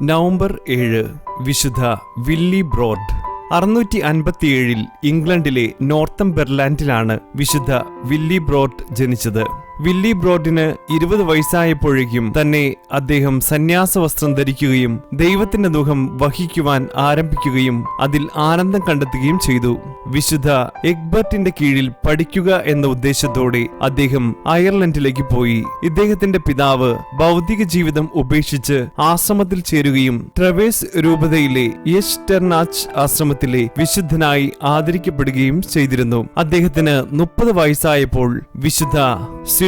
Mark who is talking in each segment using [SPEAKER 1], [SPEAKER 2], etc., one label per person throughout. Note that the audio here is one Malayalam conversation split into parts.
[SPEAKER 1] നവംബർ ഏഴ് വിശുദ്ധ വില്ലി ബ്രോഡ്. അറുന്നൂറ്റി അൻപത്തിയേഴിൽ ഇംഗ്ലണ്ടിലെ നോർത്തംബെർലാൻഡിലാണ് വിശുദ്ധ വില്ലി ബ്രോഡ് ജനിച്ചത്. വില്ലി ബ്രോഡിന് ഇരുപത് വയസ്സായപ്പോഴേക്കും തന്നെ അദ്ദേഹം സന്യാസ വസ്ത്രം ധരിക്കുകയും ദൈവത്തിന്റെ മുഖം വഹിക്കുവാൻ ആരംഭിക്കുകയും അതിൽ ആനന്ദം കണ്ടെത്തുകയും ചെയ്തു. വിശുദ്ധ എക്ബർട്ടിന്റെ കീഴിൽ പഠിക്കുക എന്ന ഉദ്ദേശത്തോടെ അദ്ദേഹം അയർലൻഡിലേക്ക് പോയി. ഇദ്ദേഹത്തിന്റെ പിതാവ് ഭൗതിക ജീവിതം ഉപേക്ഷിച്ച് ആശ്രമത്തിൽ ചേരുകയും ട്രവേഴ്സ് രൂപതയിലെ യെസ്റ്റർനാച്ച് ആശ്രമത്തിലെ വിശുദ്ധനായി ആദരിക്കപ്പെടുകയും ചെയ്തിരുന്നു. അദ്ദേഹത്തിന് മുപ്പത് വയസ്സായപ്പോൾ വിശുദ്ധ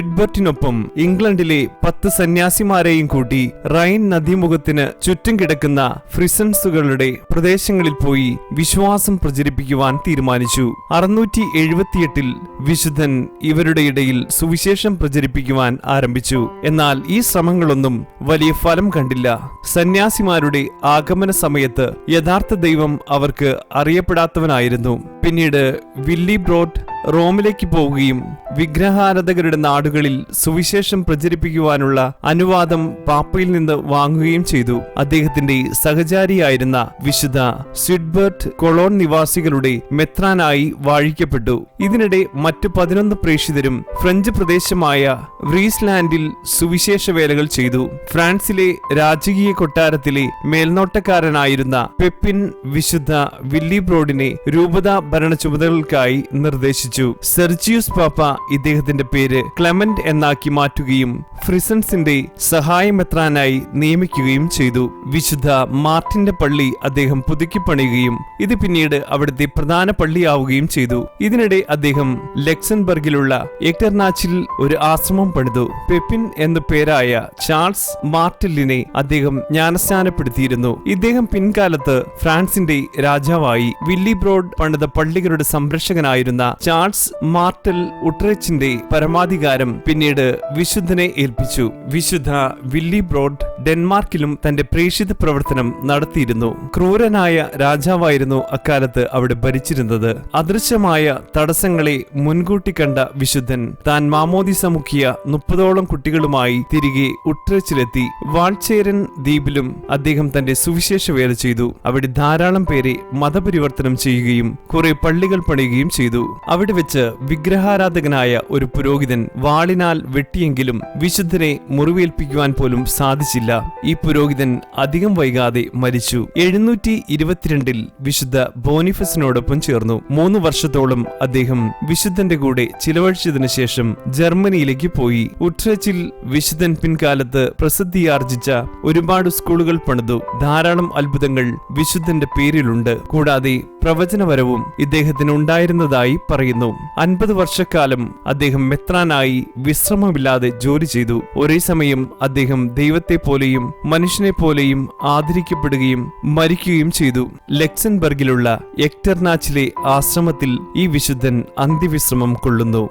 [SPEAKER 1] സിഡ്ബർട്ടിനൊപ്പം ഇംഗ്ലണ്ടിലെ പത്ത് സന്യാസിമാരെയും കൂട്ടി റൈൻ നദീമുഖത്തിന് ചുറ്റും കിടക്കുന്ന ഫ്രിസൻസുകളുടെ പ്രദേശങ്ങളിൽ പോയി വിശ്വാസം പ്രചരിപ്പിക്കുവാൻ തീരുമാനിച്ചു. അറുന്നൂറ്റി എഴുപത്തിയെട്ടിൽ വിശുദ്ധൻ ഇവരുടെ ഇടയിൽ സുവിശേഷം പ്രചരിപ്പിക്കുവാൻ ആരംഭിച്ചു. എന്നാൽ ഈ ശ്രമങ്ങളൊന്നും വലിയ ഫലം കണ്ടില്ല. സന്യാസിമാരുടെ ആഗമന സമയത്ത് യഥാർത്ഥ ദൈവം അവർക്ക് അറിയപ്പെടാത്തവനായിരുന്നു. പിന്നീട് വില്ലി ബ്രോഡ് റോമിലേക്ക് പോവുകയും വിഗ്രഹാരാധകരുടെ നാടുകളിൽ സുവിശേഷം പ്രചരിപ്പിക്കുവാനുള്ള അനുവാദം പാപ്പയിൽ നിന്ന് വാങ്ങുകയും ചെയ്തു. അദ്ദേഹത്തിന്റെ സഹചാരിയായിരുന്ന വിശുദ്ധ സ്വിഡ്ബർട്ട് കൊളോൺ നിവാസികളുടെ മെത്രാനായി വാഴിക്കപ്പെട്ടു. ഇതിനിടെ മറ്റു പതിനൊന്ന് പ്രേക്ഷിതരും ഫ്രഞ്ച് പ്രദേശമായ വ്രീസ്ലാൻഡിൽ സുവിശേഷ വേലകൾ ചെയ്തു. ഫ്രാൻസിലെ രാജകീയ കൊട്ടാരത്തിലെ മേൽനോട്ടക്കാരനായിരുന്ന പെപ്പിൻ വിശുദ്ധ വില്ലി ബ്രോഡിനെ രൂപത ഭരണ ചുമതലകൾക്കായി നിർദ്ദേശിച്ചു. സെർജിയൂസ് പാപ്പ ഇദ്ദേഹത്തിന്റെ പേര് ക്ലെമന്റ് എന്നാക്കി മാറ്റുകയും ഫ്രിസൻസിന്റെ സഹായമെത്രാനായി നിയമിക്കുകയും ചെയ്തു. വിശുദ്ധ മാർട്ടിന്റെ പള്ളി അദ്ദേഹം പുതുക്കി പണിയുകയും ഇത് പിന്നീട് അവിടുത്തെ പ്രധാന പള്ളിയാവുകയും ചെയ്തു. ഇതിനിടെ അദ്ദേഹം ലക്സൺബർഗിലുള്ള എക്ടർനാച്ചിൽ ഒരു ആശ്രമം പണിതു. പെപ്പിൻ എന്ന പേരായ ചാൾസ് മാർട്ടിലിനെ അദ്ദേഹം ജ്ഞാനസ്നാനപ്പെടുത്തിയിരുന്നു. ഇദ്ദേഹം പിൻകാലത്ത് ഫ്രാൻസിന്റെ രാജാവായി. വില്ലി ബ്രോഡ് പണിത പള്ളികളുടെ സംരക്ഷകനായിരുന്ന ചാൾസ് മാർട്ടൽ ഉട്രച്ചിന്റെ പരമാധികാരം പിന്നീട് വിശുദ്ധനെ ഏൽപ്പിച്ചു. വിശുദ്ധ വില്ലി ബ്രോഡ് ഡെൻമാർക്കിലും തന്റെ പ്രേക്ഷിത പ്രവർത്തനം നടത്തിയിരുന്നു. ക്രൂരനായ രാജാവായിരുന്നു അക്കാലത്ത് അവിടെ ഭരിച്ചിരുന്നത്. അദൃശ്യമായ തടസ്സങ്ങളെ മുൻകൂട്ടി കണ്ട വിശുദ്ധൻ താൻ മാമോദിസ സമുഖിയ മുപ്പതോളം കുട്ടികളുമായി തിരികെ ഉട്രച്ചിലെത്തി. വാൾച്ചേരൻ ദ്വീപിലും അദ്ദേഹം തന്റെ സുവിശേഷ വേല ചെയ്തു. അവിടെ ധാരാളം പേരെ മതപരിവർത്തനം ചെയ്യുകയും കുറെ പള്ളികൾ പണിയുകയും ചെയ്തു. അവിടെ വെച്ച് വിഗ്രഹാരാധകനായ ഒരു പുരോഹിതൻ വാളിനാൽ വെട്ടിയെങ്കിലും വിശുദ്ധനെ മുറിവേൽപ്പിക്കുവാൻ പോലും സാധിച്ചില്ല. ഈ പുരോഹിതൻ അധികം വൈകാതെ മരിച്ചു. എഴുന്നൂറ്റി ഇരുപത്തിരണ്ടിൽ വിശുദ്ധ ബോനിഫസിനോടൊപ്പം ചേർന്നു. മൂന്ന് വർഷത്തോളം അദ്ദേഹം വിശുദ്ധന്റെ കൂടെ ചിലവഴിച്ചതിനു ശേഷം ജർമ്മനിയിലേക്ക് പോയി. ഉട്രച്ചിൽ വിശുദ്ധൻ പിൻകാലത്ത് പ്രസിദ്ധിയാർജിച്ച ഒരുപാട് സ്കൂളുകൾ പണിതു. ധാരാളം അത്ഭുതങ്ങൾ വിശുദ്ധന്റെ പേരിലുണ്ട്. കൂടാതെ പ്രവചനപരവും ഇദ്ദേഹത്തിന് ഉണ്ടായിരുന്നതായി പറയുന്നു. അൻപത് വർഷക്കാലം അദ്ദേഹം മെത്രാനായി വിശ്രമമില്ലാതെ ജോലി ചെയ്തു. ഒരേ സമയം അദ്ദേഹം ദൈവത്തെ പോലെയും മനുഷ്യനെ പോലെയും ആദരിക്കപ്പെടുകയും മരിക്കുകയും ചെയ്തു. ലക്സൻബർഗിലുള്ള എക്ടർനാച്ചിലെ ആശ്രമത്തിൽ ഈ വിശുദ്ധൻ അന്ത്യവിശ്രമം കൊള്ളുന്നു.